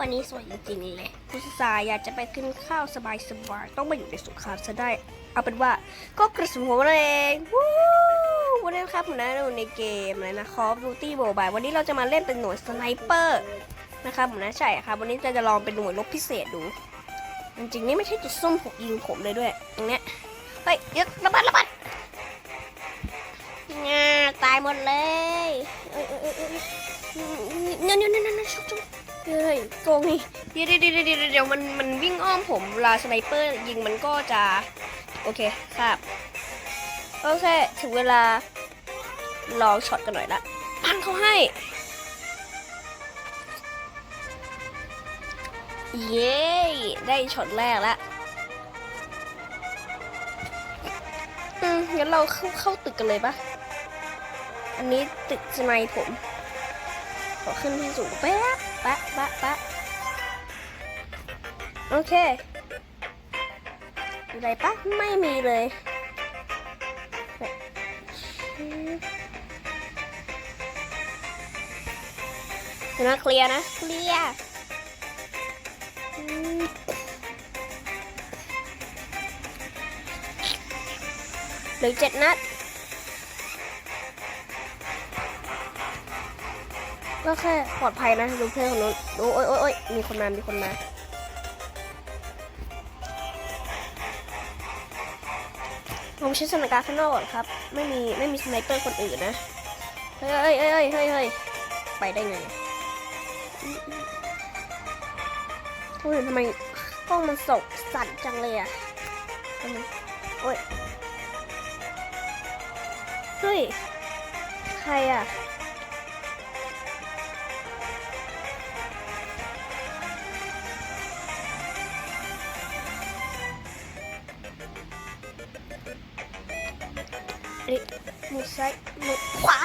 วันนี้สวยจริงๆเลยผู้สายอยากจะไปกินข้าวสบายๆต้องมาอยู่ในสงครามซะได้ เอาเป็นว่าก็กระสุนหัวเราเองวู้วันนี้ครับผมนะอยู่ในเกมอะไรนะ Call of Duty Mobile วันนี้เราจะมาเล่นเป็นหน่วยสไนเปอร์นะครับผมนะใช่ครับวันนี้จะจะลองเป็นหน่วยรบพิเศษดูจริงๆนี่ไม่ใช่จุดส้มหกยิงผมเลยด้วยตรงเนี้ยเฮ้ยยึดระบิดระบิดงาตายหมดเลยเอ้ยเอ้ยเอ้ยเอ้ยเงี้ยเงี้ยเงี้ยเงี้ยชุบชุบ เฮ้ยโกงนี่เดี๋ยวเดี๋ยวเดี๋ยวเดี๋ยวมันมันวิ่งอ้อมผมเวลาสไนเปอร์ยิงมันก็จะโอเคครับโอเคถึงเวลาลองช็อตกันหน่อยละพังเขาให้ เย้ได้ช็อตแรกแล้วอืมงั้นเราเข้าเข้าตึกกันเลยปะอันนี้ตึกสไนผมขอขึ้นที่สูงแป๊บ แป๊บแป๊บแป๊บโอเคมีอะไรปะไม่มีเลยเดี๋ยวนะเคลียร์นะเคลียร์อืมเหลือเจ็ดนัด ก็แค่ปลอดภัยนะดูเพื่อนของนู้นดูโอ้ยโอ้ยโอ้ยมีคนมา มีคนมาผมใช้สถานการณ์ข้างนอกครับ ไม่มีไม่มีสไนเปอร์คนอื่นนะ เฮ้ยเฮ้ยเฮ้ยเฮ้ยเฮ้ยไปได้ไงโอ้ยทำไมกล้องมันสกสั่นจังเลยอะทำไมโอ้ย เฮ้ย ใครอะ มือซ้ายมือขวา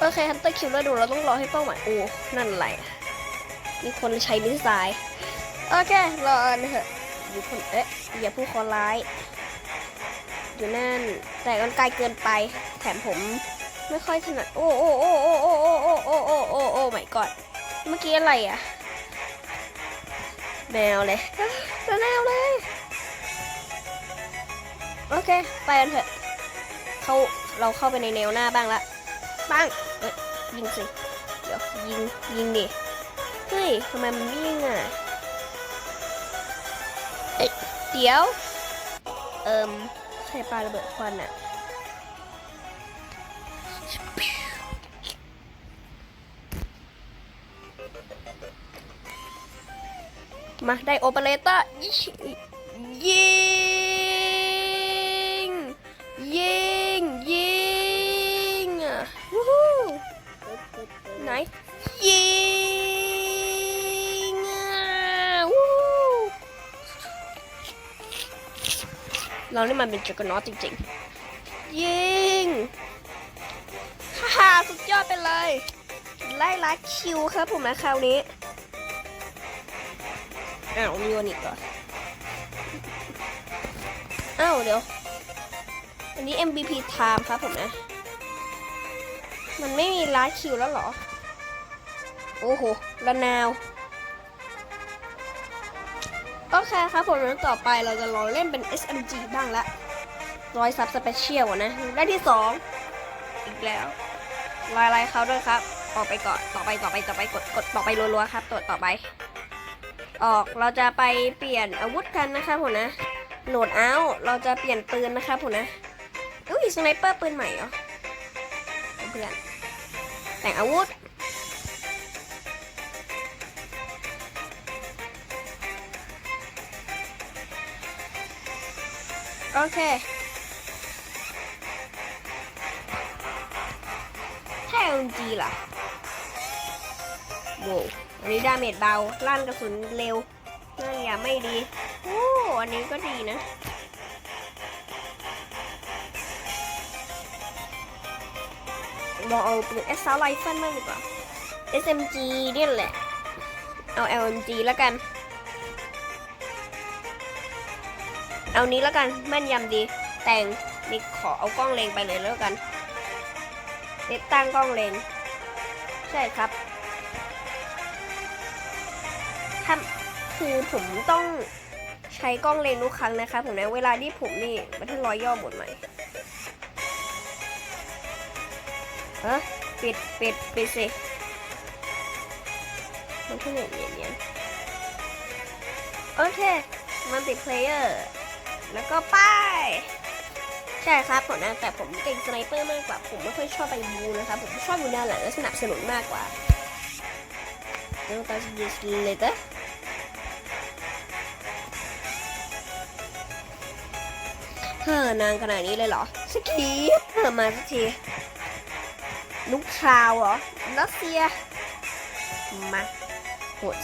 โอเคฮันเตอร์คิวแล้วดูเราต้องรอให้เป้าหมายโอ้นั่นอะไรมีคนใช้มิสไซล์โอเค รออันเถอะอยู่คนเอ๊ะอย่าพูดคอร้าย อยู่นั่น แต่กันไกลเกินไป แถมผม ไม่ค่อยถนัดโอ้โอ้โอ้โอ้โอ้โอ้โอ้โอ้โอ้โอ้โอ้ไม่กอดเมื่อกี้อะไรอะแมวเลยแมวเลยโอเคไปกันเถอะเขาเราเข้าไปในแนวหน้าบ้างละปังเอ้ยยิงสิเดี๋ยวยิงยิงดิเฮ้ยทำไมมันวิ่งอะเอ้ยเดี๋ยว เอิมใครปาระเบิดควันอะ มาได้โอเปอเรเตอร์ยิง ยิง ยิงอะวู้ฮู้ไหน ยิงอะวู้ฮู้เรานี่มันเป็นจักรนอตจริงๆ ยิงฮ่าฮ่าสุดยอดไปเลย ไล่ลัดคิวครับผมนะคราวนี้ อ้าวมีวันอีกเหรออ้าวเดี๋ยว อันนี้ MVP time ครับผมนะ มันไม่มีลาคิวแล้วเหรอ โอ้โหละนาวโอเคครับผมแล้วต่อไปเราจะลองเล่นเป็น SMG บ้างละรอยซับสเปเชียลนะได้ที่สองอีกแล้วลายลายเขาด้วยครับ ออกไปก่อน ต่อไปต่อไปต่อไปกดกดต่อไปรัวๆครับตัวต่อไป ออกเราจะไปเปลี่ยนอาวุธกันนะคะผมนะโหลดเอาเราจะเปลี่ยนปืนนะคะผมนะอุ้ยสไนเปอร์ปืนใหม่เหรอเพื่อนแต่งอาวุธโอเคถ้า LMG ล่ะโว้ว อันนี้ดาเมจเบาลั่นกระสุนเร็วน่าอย่าไม่ดีโอ้อันนี้ก็ดีนะลองเอาปืน S ไรเฟิลมากดีกว่า SMG เนี่ยแหละ เอา LMG แล้วกัน เอานี้แล้วกันแม่นยำดี แต่งนี่ขอเอากล้องเลงไปเลยแล้วกันติดตั้งกล้องเลงใช่ครับ คือผมต้องใช้กล้องเลงทุกครั้งนะคะ ผมนเวลาที่ผมนี่มันทั้งร้อยย่อหมดไหมเออปิดปิดปิดสิมันแค่เนียนเนียนเนียโอเคมัลติเพลเยอร์แล้วก็ไป้ายใช่ครับผมนะแต่ผมเก่งสไนเปอร์มากกว่า ผมไม่ค่อยชอบไปบูนะครับผมชอบอยู่แนหลังและสนับสนุนมากกว่าแล้วตอนยิสเลยก็ เฮ้อนานขนาดนี้เลยเหรอสกีเฮ้อมาสักทีลูกคราวเหรอรัสเซียมาโหด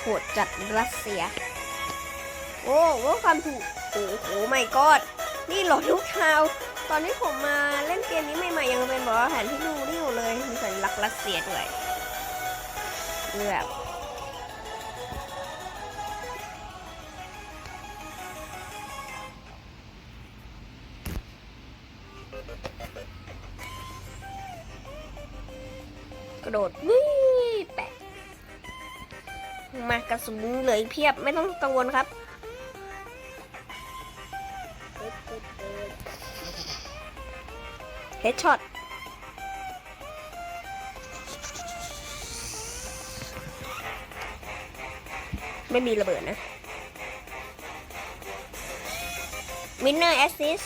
โหดจัดรัสเซีย โอ้ว่าความถูกโอ้โหไม่กอดนี่หลดลูกคราว ตอนที่ผมมาเล่นเกมนี้ใหม่ๆยังเป็นบอกว่าแผนที่ดูนี่อยู่เลยมีสัญลักษณ์รัสเซียด้วยคือแบบ โดดนี่แปะมากระสุนเหลยเพียบไม่ต้องกังวลครับเฮดช็อตไม่มีระเบิดนะวินเนอร์แอสซิส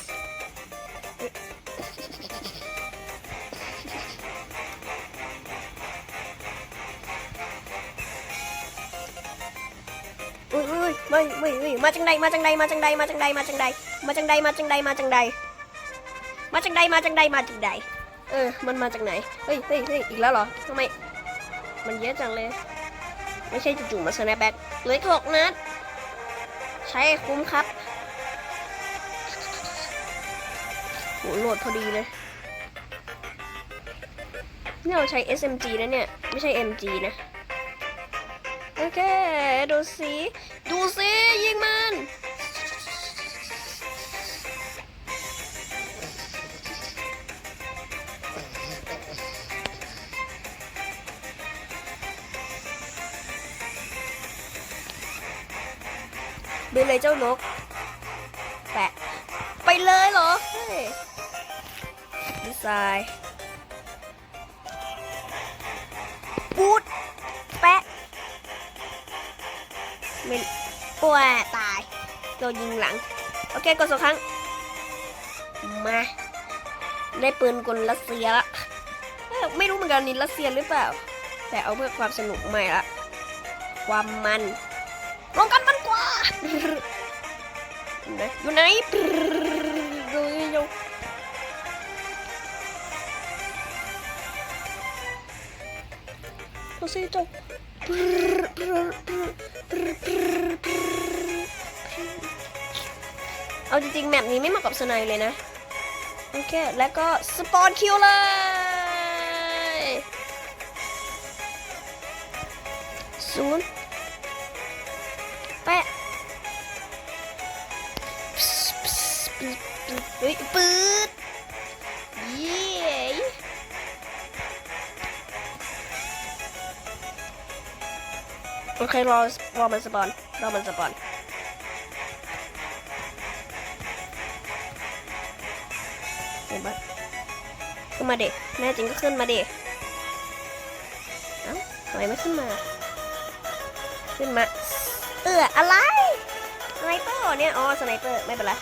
ยอุ้ยไม่ไม่ไม่มาจังใดมาจังใดมาจังใดมาจังใดมาจังใดมาจังใดมาจังใดมาจังใดมาจากใดมาจากใดมาจากใดเออ มันมาจากไหน เฮ้ยเฮ้ยเฮ้ยอีกแล้วเหรอทำไม มันเยอะจังเลย ไม่ใช่จู่ๆมาสแนปแบ็กเหลืออีกหกนัด ใช้คุ้มครับโหโหลดพอดีเลย นี่เราใช้ SMG นะเนี่ย ไม่ใช่ MG นะ โอเค ดูสิ ดูสิยิงมัน ไปเลยเจ้านก แปะ ไปเลยเหรอเฮ้ยดีไซน์ปูดแปะเมน ปวดตายโดนยิงหลัง โอเคกดสองครั้ง มา ได้ปืนกลรัสเซียละไม่รู้เหมือนกันนี่รัสเซียหรือเปล่า แต่เอาเพื่อความสนุกใหม่ละความมันลงกันมันกว่าอยู่ไหนดูอยู่ดูสิเจ้า เอาจริงๆแมปนี้ไม่เหมาะกับสไนเลยนะ โอเค แล้วก็สปอนคิวเลย ศูนย์แปะเฮ้ยปืดเย้โอเครอรอมันสปอนรอมันสปอน เห็นปะขึ้นมาเด็กแม่จริงก็ขึ้นมาเด็กเอ้าทำไมไม่ขึ้นมา ขึ้นมา เอออะไรสไนเปอร์เหรอเนี่ย อ๋อสไนเปอร์ ไม่เป็นไร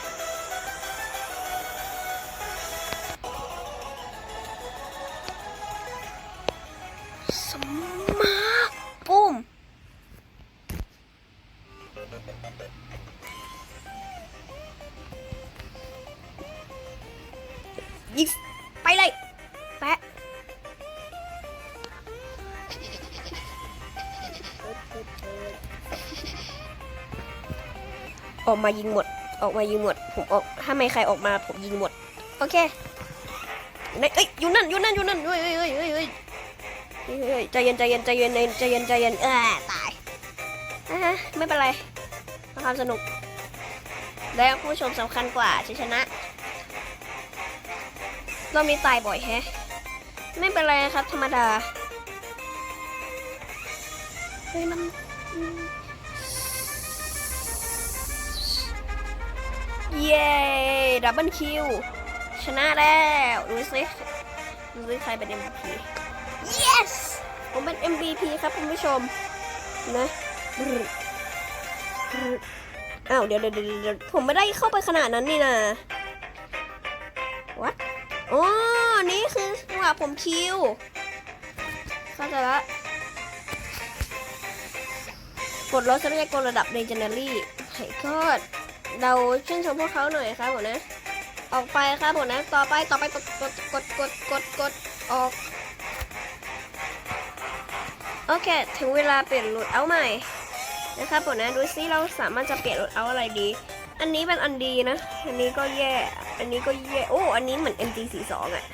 ออกมายิงหมด ออกมายิงหมด ผมออก ถ้าไม่ใครออกมาผมยิงหมด โอเคในเอ้ย อยู่นั่น อยู่นั่น อยู่นั่น เฮ้ยเฮ้ยเฮ้ยเฮ้ยเฮ้ยเฮ้ยใจเย็นใจเย็นใจเย็นใจเย็นใจเย็นเออตายอะฮะไม่เป็นไรความสนุก และผู้ชมสำคัญกว่าชัยชนะเรามีตายบ่อยแฮะ ไม่เป็นไรครับธรรมดาเฮ้ยมัน เย้ดับเบิลคิวชนะแล้วดูสิดูสิใครเป็น MVP yes ผมเป็น MVP ครับคุณผู้ชมนะอ้าวเดี๋ยวเดี๋ยวเดี๋ยวผมไม่ได้เข้าไปขนาดนั้นนี่นะ what อ๋อนี่คือจังหวะผมคิวเข้าใจละกดลดทรัพยากรระดับ legendary ไห้ก็ เราชื่นชมพวกเขาหน่อยครับผมนะ ออกไปครับผมนะ ต่อไปต่อไปกดกดกดกดกดกดออก โอเค ถึงเวลาเปลี่ยนรูทเอาใหม่นะครับผมนะดูซิเราสามารถจะเปลี่ยนรูทเอาอะไรดี อันนี้เป็นอันดีนะ อันนี้ก็แย่ อันนี้ก็แย่ โอ้ อันนี้เหมือน MG42 อะ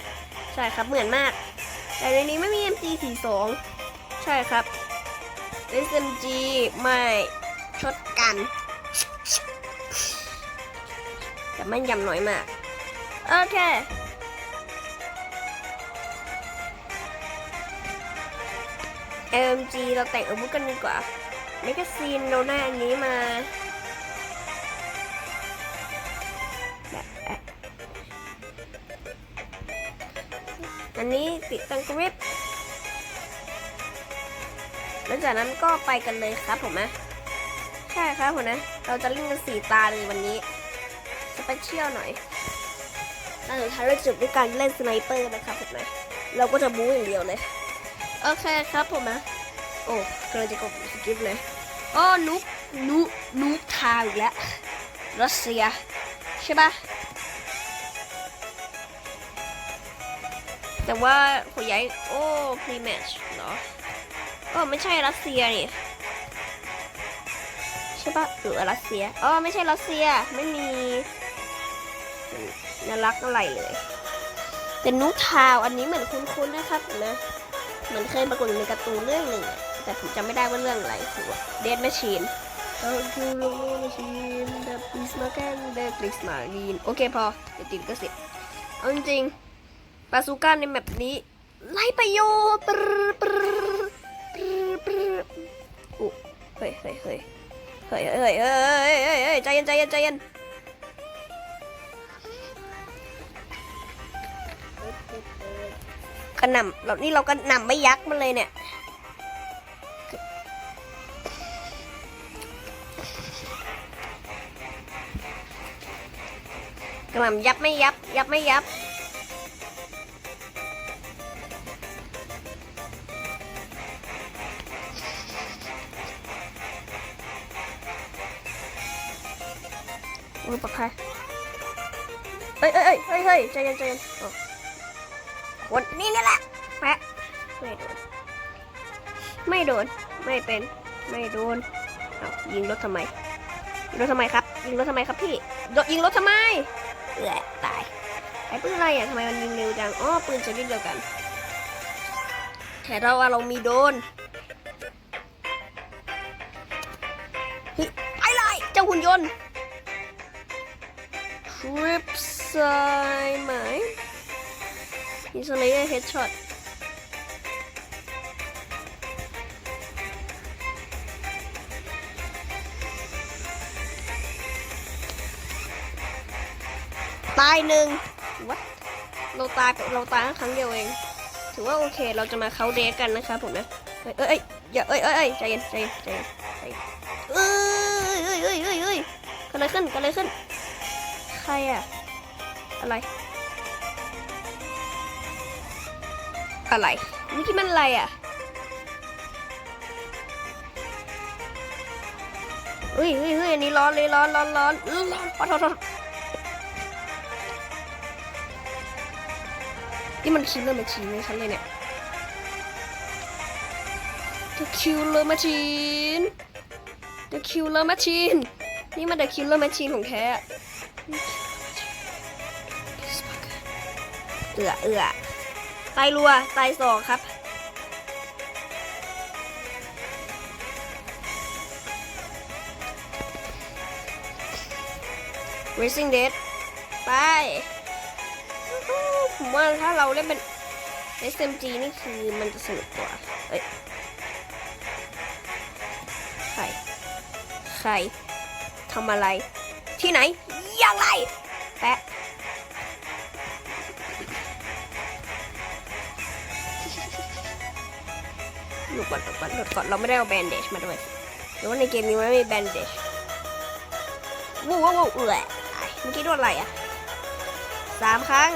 ใช่ครับเหมือนมาก แต่ในนี้ไม่มี MG42 ใช่ครับ SMG ไม่ชดกัน แต่แมันยำน้อยมาก โอเค MG เราแต่งอาวุธกันดีกว่าแมกกาซีนเราได้อันนี้มาแบบอันนี้ติดตั้งกริปหลังจากนั้นก็ไปกันเลยครับผมนะ ใช่ครับผมนะ เราจะเล่นกันสี่ตาเลยวันนี้ สเปเชียลหน่อยตอนสุดท้ายเราจบด้วยการเล่นสไนเปอร์นะครับผมนะเราก็จะบู๊อย่างเดียวเลยโอเคครับผมนะโอ้กำลังจะกดสกิปเลยอ๋อนุ๊กนุ๊กนุ๊กทาวอีกแล้วรัสเซียใช่ปะแต่ว่าหัวใหญ่โอ้พรีแมชเหรอโอ้ไม่ใช่รัสเซียนี่ใช่ปะหรือรัสเซียอ๋อไม่ใช่รัสเซียไม่มี น่ารักอะไรเลย แต่นุ๊กทาวอันนี้เหมือนคุ้นๆนะครับนะเหมือนเคยปรากฏในการ์ตูนเรื่องหนึ่งแต่ผมจำไม่ได้ว่าเรื่องอะไรคือเดดแมชชีนโอเคโลโลแมชชีนเดอพิสมาแกนเดอพิสมาลีนโอเคพอเดี๋ติดก็เสร็จเอาจริงปาซูก้าในแมปนี้ไล่ประโยชปรปรปรปรอุเฮ้ยเฮ้ยเฮ้ยเฮ้ยเฮ้ยเฮ้ยใจเย็นใจเย็นใจเย็น กระหน่ำเรานี่เราก็หน่ำไม่ยักมันเลยเนี่ย กระหน่ำยับไม่ยับ ยับไม่ยับอุ้ยปากใครเอ้ยเอ้ยเอ้ยเฮ้ยเฮ้ยใจเย็นใจเย็น อ๋อคนนี่นี่แหละแปะไม่โดน ไม่โดน ไม่เป็น ไม่โดนเอายิงรถทำไม ยิงรถทำไมครับ ยิงรถทำไมครับพี่โดยิงรถทำไมเอือตาย ไอ้ปืนอะไรอะทำไมมันยิงเร็วจัง อ๋อ ปืนชนิดเดียวกันแต่เราว่าเรามีโดนไปเลยเจ้าหุ่นยนต์คริปไซไหม อินสเลเยอร์เฮดช็อตตายหนึ่งวัดเราตายเราตายครั้งเดียวเอง ถือว่าโอเคเราจะมาเข้าเดทกันนะครับผมนะเอ้ยเอ้ยเอ้ยอย่าเอ้ยเอ้ยเอ้ยใจเย็นใจเย็นใจเย็นใจเย็นเอ้ยเอ้ยเอ้ยเอ้ยเอ้ยเกิดอะไรขึ้นเกิดอะไรขึ้น ใครอะอะไร อะไรเมื่อกี้มันอะไรอะเฮ้ยเฮ้ยเฮ้ยอันนี้ร้อนเลยร้อนร้อนร้อนร้อนปะทอนี่มันคิวเลอร์มาชีนเลยฉันเลยเนี่ยเดอะคิวเลอร์มาชีนเดอะคิวเลอร์มาชีนนี่มันเดอะคิวเลอร์มาชีนของแท้เอือเอือ ตายรัวตายสองครับ Racing Dead ไป ผมว่าถ้าเราเล่นเป็น SMG นี่คือมันจะสนุกกว่า เอ้ย ใคร ใครทำอะไร ที่ไหน อย่างไร ดก่อนก่อนหลุดก่อนเราไม่ได้เอาแบนเดจมาด้วยหรือว่าในเกมนี้มันไม่มีแบนเดจวู้วู้วู้เอื่อยเมื่อกี้โดนอะไรอะสามครั้ง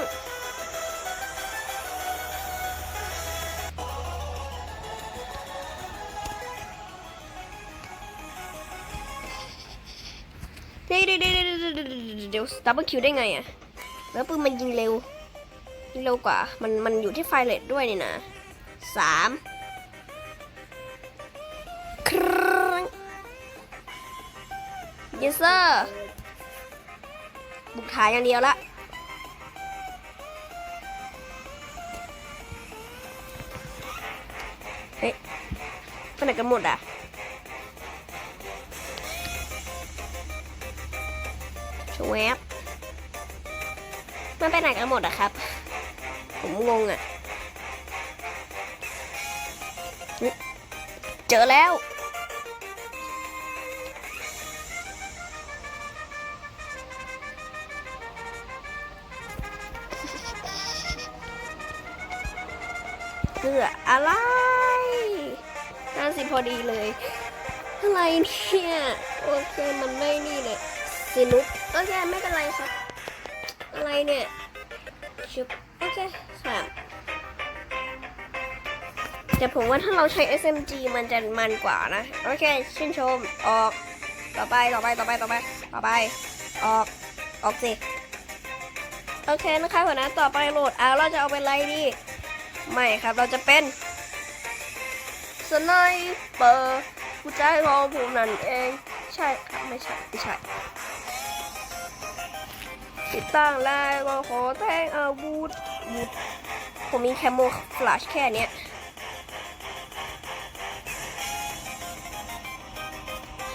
เดี๋ยวเดี๋ยวเดี๋ยวเดี๋ยวเดี๋ยวเดี๋ยวดับเบิลคิวได้ไงอะแล้วปืนมันยิงเร็วยิงเร็วกว่า มันมันอยู่ที่ไฟเลตด้วยนี่นะสาม yes sir บุกถ่ายอย่างเดียวละเฮ้ยไปไหนกันหมดอะชวบมันไปไหนกันหมดอะครับ ผมงงอะเจอแล้ว ออะไรน่าสิพอดีเลย อะไรเนี่ย โอเค มันไม่นี่เลยสินุกโอเค ไม่เป็นไรครับ อะไรเนี่ย ชุบ โอเคค่ะแต่ผมว่าถ้าเราใช้ SMG มันจะมันกว่านะ โอเค ชื่นชม ออก ต่อไป ต่อไป ต่อไป ต่อไป ต่อไป ออก ออกสิ โอเคนะคะหัวหน้าต่อไปโหลดเอาเราจะเอาเป็นอะไรดี ไม่ครับเราจะเป็นสไนเปอร์ผู้ใจของผมนั่นเอง ใช่ครับไม่ใช่ไม่ใช่ติดตั้งแล้วก็ขอแทงอาวุธวุธผมมีแคมโมฟลาชแค่เนี้ย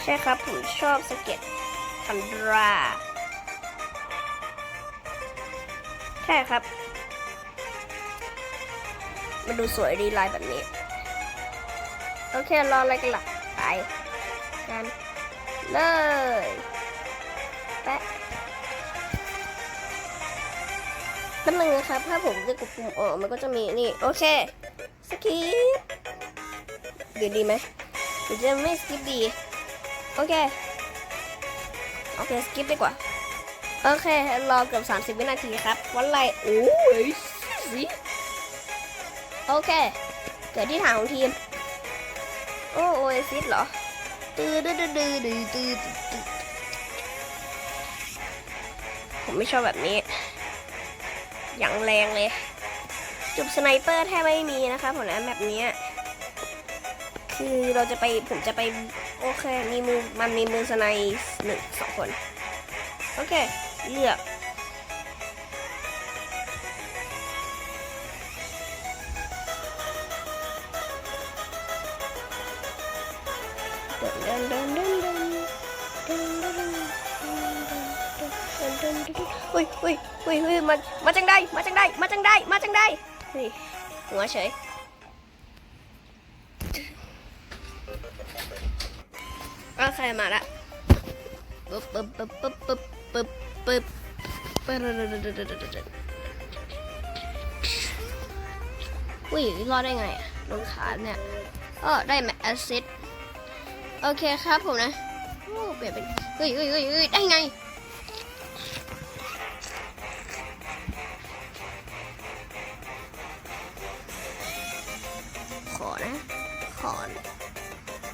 ใช่ครับ ผมชอบสเก็ตทันดรา ใช่ครับ มันดูสวยดีลายแบบนี้ โอเค รออะไรกันล่ะ ไปกันเลยแปะแป๊บนึงนะครับ ถ้าผมจะกดปุ่มออกมันก็จะมีนี่ โอเค สกิปเดี๋ยวดีไหมจะไม่สกิปดี โอเค โอเค สกิปดีกว่า โอเค รอเกือบ 30 วินาทีครับ วันไร โอ้ยสิ โอเค เกิดที่ฐานของทีม โอ้โอเอซิสเหรอ ตื้อดื้อดื้อดื้อดื้อดื้อผมไม่ชอบแบบนี้ อย่างแรงเลย จุดสไนเปอร์แทบไม่มีนะคะผมนะแบบเนี้ยคือเราจะไปผมจะไป โอเค มีมือมันมีมือสไนหนึ่งสองคน โอเค เลือก ยอุ้ยอุ้ยมามาจังได้มาจังได้มาจังได้มาจังได้เฮ้ยหัวเฉยโอเครมาละปึ๊บปึ๊บปึ๊บปึ๊บปึ๊บปึ๊บปึ๊บปึ๊บอุ้ยรอดได้ไงอะโดนขาเนี่ยเออได้แมแอสซิดโอเคครับผมนะโอ้เปลี่ยนเป็นเฮ้ยเฮ้ยเฮ้ยได้ไง อน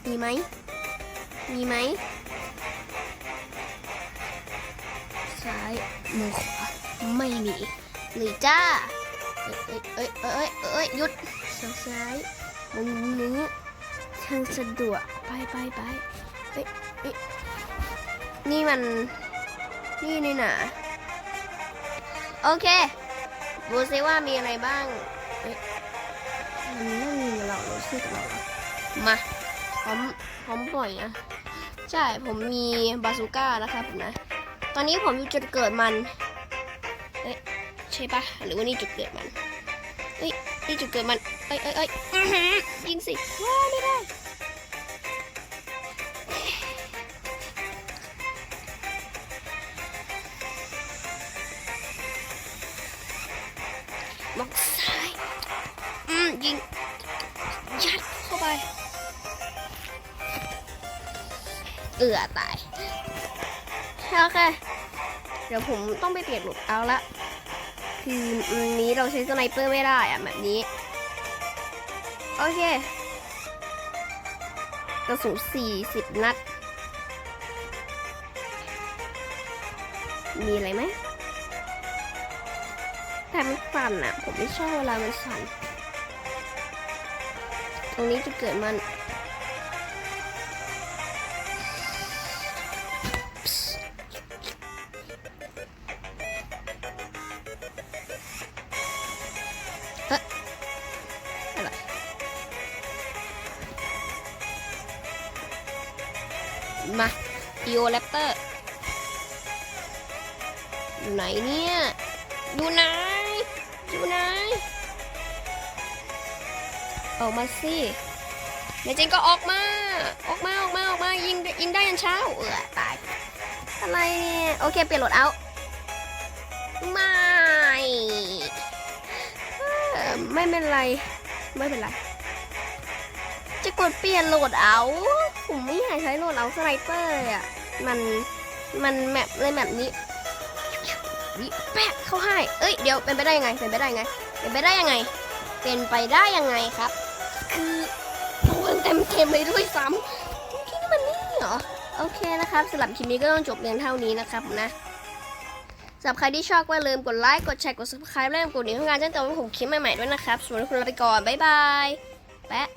มีไหม มีไหม ซ้ายมือขวาไม่มีเลยจ้าเอ้ยเอ้ยเอ้ยเอ้ยเอ้ยหยุดซ้ายซ้ายมุมนี้ทางสะดวก ไปไปไปเอ้ยเอ้ยนี่มัน นี่นี่นะโอเค ดูซิว่ามีอะไรบ้าง เอ้ยมันไม่มีเราเราซื้อกับเราอ มาพร้อมพร้อมปล่อยนะใช่ผมมีบาซูก้านะครับผมนะ ตอนนี้ผมอยู่จุดเกิดมันเอ้ยใช่ปะหรือว่านี่จุดเกิดมันเอ้ยนี่จุดเกิดมันเอ้ยเอ้ยเอ้ยยิงสิว้าไม่ได้มองซ้ายอืมยิง เอือตายโอเคเดี๋ยวผมต้องไปเปลี่ยนหลุดเอาละคืออันนี้เราใช้สไนเปอร์ไม่ได้อะแบบนี้ โอเคกระสุน40 นัด มีอะไรไหมแต่มันสั่นอะผมไม่ชอบเวลามันสั่น ตรงนี้จะเกิดมัน แรปเตอร์ อยู่ไหนเนี่ย อยู่ไหน อยู่ไหน ออกมาสิในจริงก็ออกมา ออกมา ออกมา ออกมา ยิง ยิงได้ยันเช้า เออตายอะไรเนี่ย โอเค เปลี่ยนโหลดเอา ไม่ ไม่เป็นไร ไม่เป็นไร จะกดเปลี่ยนโหลดเอา ผมไม่อยากใช้โหลดเอาสไนเปอร์เลยอะ มันมันแมปเลยแบบนี้วิแปะเข้าให้ เอ้ยเดี๋ยวเป็นไปได้ยังไงเป็นไปได้ยังไง เป็นไปได้ยังไง เป็นไปได้ยังไงครับ คือโดนเต็มเต็มเลยด้วยซ้ำคิดว่ามันนี่เหรอโอเคนะครับสำหรับคลิปนี้ก็ต้องจบเพียงเท่านี้นะครับนะสำหรับใครที่ชอบก็อย่าลืมกดไลค์กดแชร์กด subscribe และกดดิ่งเพื่อการแจ้งเตือนว่าผมคลิปใหม่ๆด้วยนะครับส่วนวันนี้คุณลาไปก่อนบ๊ายบายแปะ